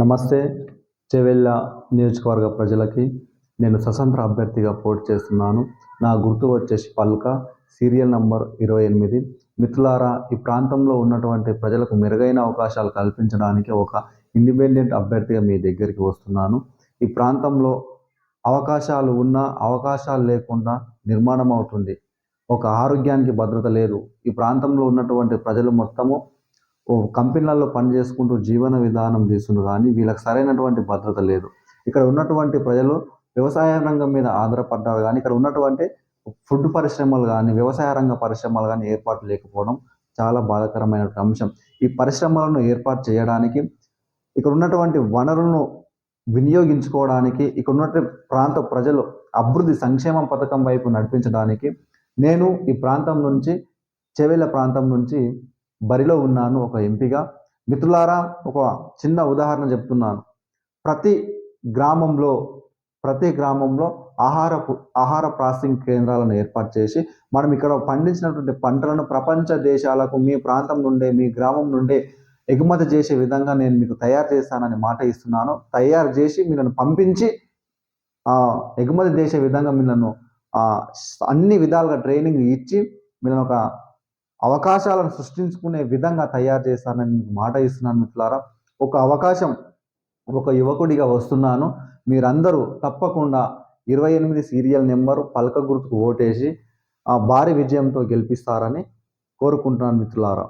నమస్తే చెవెళ్ళ నియోజకవర్గ ప్రజలకి నేను స్వతంత్ర అభ్యర్థిగా పోటీ చేస్తున్నాను. నా గుర్తు వచ్చేసి పల్క సీరియల్ నంబర్ ఇరవై ఎనిమిది. మిత్రులారా ఈ ప్రాంతంలో ఉన్నటువంటి ప్రజలకు మెరుగైన అవకాశాలు కల్పించడానికి ఒక ఇండిపెండెంట్ అభ్యర్థిగా మీ దగ్గరికి వస్తున్నాను. ఈ ప్రాంతంలో అవకాశాలు ఉన్నా అవకాశాలు లేకుండా నిర్మాణం అవుతుంది. ఒక ఆరోగ్యానికి భద్రత లేదు. ఈ ప్రాంతంలో ఉన్నటువంటి ప్రజలు మొత్తము ఓ కంపెనీలలో పని చేసుకుంటూ జీవన విధానం చేస్తున్నారు కానీ వీళ్ళకి సరైనటువంటి భద్రత లేదు. ఇక్కడ ఉన్నటువంటి ప్రజలు వ్యవసాయ రంగం మీద ఆధారపడ్డారు కానీ ఇక్కడ ఉన్నటువంటి ఫుడ్ పరిశ్రమలు కానీ వ్యవసాయ రంగ పరిశ్రమలు కానీ ఏర్పాటు లేకపోవడం చాలా బాధాకరమైన అంశం. ఈ పరిశ్రమలను ఏర్పాటు చేయడానికి ఇక్కడ ఉన్నటువంటి వనరులను వినియోగించుకోవడానికి ఇక్కడ ఉన్నటువంటి ప్రాంత ప్రజలు అభివృద్ధి సంక్షేమ పథకం వైపు నడిపించడానికి నేను ఈ ప్రాంతం నుంచి చెవెళ్ళ ప్రాంతం నుంచి బరిలో ఉన్నాను ఒక ఎంపీగా. మిత్రులారా ఒక చిన్న ఉదాహరణ చెప్తున్నాను. ప్రతి గ్రామంలో ప్రతి గ్రామంలో ఆహార ఆహార ప్రాసెసింగ్ కేంద్రాలను ఏర్పాటు చేసి మనం ఇక్కడ పండించినటువంటి పంటలను ప్రపంచ దేశాలకు మీ ప్రాంతం నుండే మీ గ్రామం నుండే ఎగుమతి చేసే విధంగా నేను మీకు తయారు చేస్తానని మాట ఇస్తున్నాను. తయారు చేసి మిమ్మల్ని పంపించి ఎగుమతి చేసే విధంగా మీలను అన్ని విధాలుగా ట్రైనింగ్ ఇచ్చి మిమ్మల్ని ఒక అవకాశాలను సృష్టించుకునే విధంగా తయారు చేస్తానని మీకు మాట ఇస్తున్నాను మిత్రులారా. ఒక అవకాశం ఒక యువకుడిగా వస్తున్నాను. మీరందరూ తప్పకుండా ఇరవై ఎనిమిది సీరియల్ నెంబర్ పలక గుర్తుకు ఓటేసి ఆ భారీ విజయంతో గెలిపిస్తారని కోరుకుంటున్నాను మిత్రులారా.